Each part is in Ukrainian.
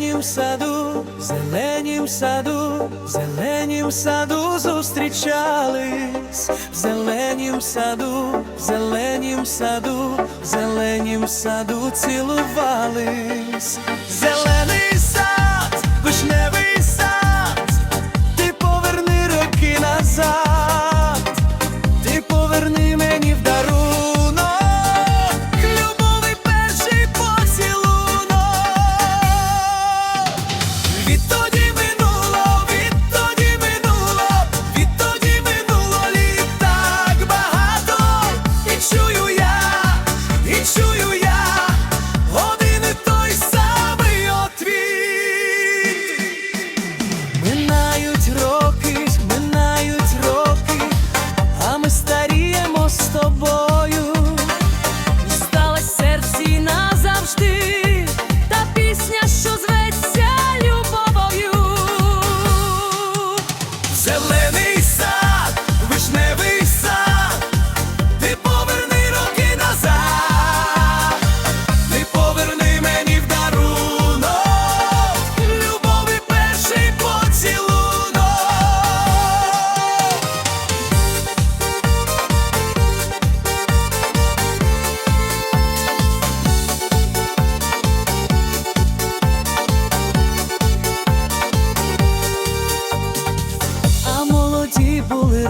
зеленім саду, зеленім саду, зеленім саду зустрічались, в зеленім саду, зеленім саду, зеленім саду цілувались, зелений.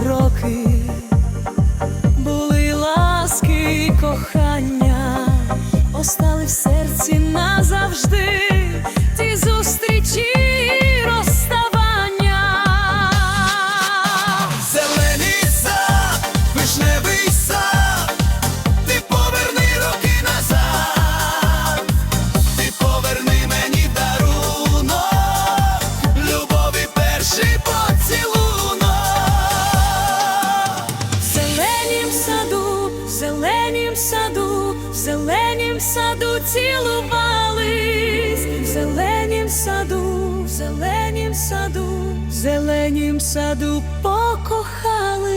Rocky. саду, в зеленім саду цілувались, в зеленім саду, в зеленім саду, в зеленім саду покохали.